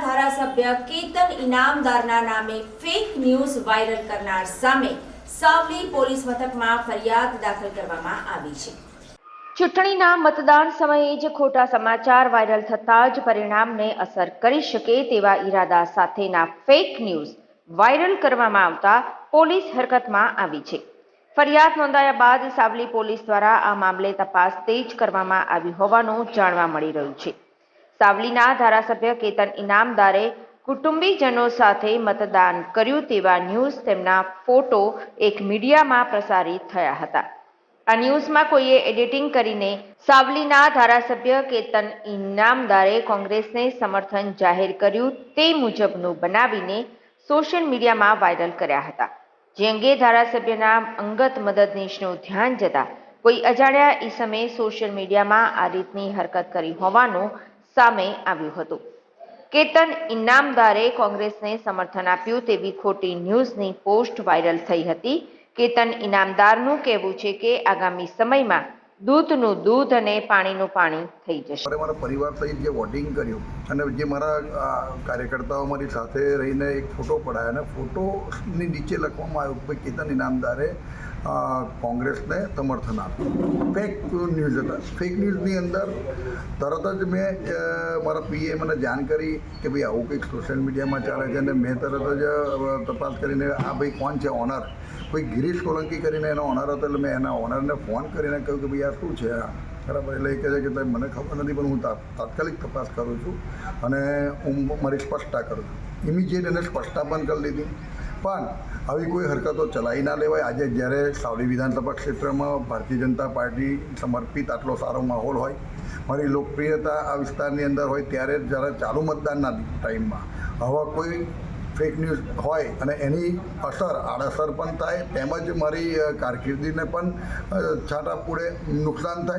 ધારાસભ્ય કેતન ઇનામદારના નામે fake news viral કરનાર સામે સાવલી પોલીસ મથકમાં ફરિયાદ દાખલ કરવામાં આવી છે. ચૂંટણીના મતદાન સમયે જ ખોટા સમાચાર વાયરલ થતા જ પરિણામને અસર કરી શકે તેવા ઈરાદા સાથેના ફેક ન્યૂઝ વાયરલ કરવામાં આવતા પોલીસ હરકતમાં આવી છે. ફરિયાદ નોંધાયા બાદ સાવલી પોલીસ દ્વારા આ મામલે તપાસ તેજ કરવામાં આવી હોવાનું જાણવા મળી રહ્યું છે. સાવલીના ધારાસભ્ય કેતન ઇનામદારે કુટુંબીજનો સાથે મતદાન કર્યું તેવા ન્યૂઝ તેમના ફોટો એક મીડિયામાં પ્રસારિત થયા હતા. આ ન્યૂઝમાં કોઈએ એડિટિંગ કરીને સાવલીના ધારાસભ્ય કેતન ઇનામદારે કોંગ્રેસને સમર્થન જાહેર કર્યું તે મુજબનું બનાવીને સોશિયલ મીડિયામાં વાયરલ કર્યા હતા. જે અંગે ધારાસભ્યના અંગત મદદનીશનું ધ્યાન જતા કોઈ અજાણ્યા ઈસમે સોશિયલ મીડિયામાં આ રીતની હરકત કરી હોવાનું સામે આવ્યું હતું. કેતન ઇનામદારે કોંગ્રેસને સમર્થન આપ્યું તેવી ખોટી ન્યૂઝની પોસ્ટ વાયરલ થઈ હતી. કેતન ઇનામદારનું કહેવું છે કે આગામી સમયમાં દૂધનું દૂધ અને પાણીનું પાણી થઈ જશે. મારે પરિવાર સહિત જે વોટિંગ કર્યું અને જે મારા કાર્યકર્તાઓ મારી સાથે રહીને એક ફોટો પડાયો અને ફોટોની નીચે લખવામાં આવ્યું કે કેતન ઇનામદારે કોંગ્રેસને સમર્થન આપ્યું. ફેક ન્યૂઝ હતા. ફેક ન્યૂઝની અંદર તરત જ મેં મારા પીએ મને જાણ કરી કે ભાઈ આવું કંઈક સોશિયલ મીડિયામાં ચાલે છે અને મેં તરત જ તપાસ કરીને આ ભાઈ કોણ છે ઓનર કોઈ ગિરીશ સોલંકી કરીને એનો ઓનર હતો એટલે મેં એના ઓનરને ફોન કરીને કહ્યું કે ભાઈ આ શું છે આ? બરાબર, એટલે એ કહે છે કે ભાઈ મને ખબર નથી પણ હું તાત્કાલિક તપાસ કરું છું અને હું મારી સ્પષ્ટતા કરું છું. ઇમિજિએટ એને સ્પષ્ટતા પણ કરી લીધી. પણ આવી કોઈ હરકતો ચલાવી ના લેવાય. આજે જ્યારે સાવલી વિધાનસભા ક્ષેત્રમાં ભારતીય જનતા પાર્ટી સમર્પિત આટલો સારો માહોલ હોય, મારી લોકપ્રિયતા આ વિસ્તારની અંદર હોય, ત્યારે જ્યારે ચાલુ મતદાનના ટાઈમમાં આવા કોઈ ફેક ન્યૂઝ હોય અને એની અસર, આડઅસર પણ થાય, તેમજ મારી કારકિર્દીને પણ છાંટા પૂડે નુકસાન થાય.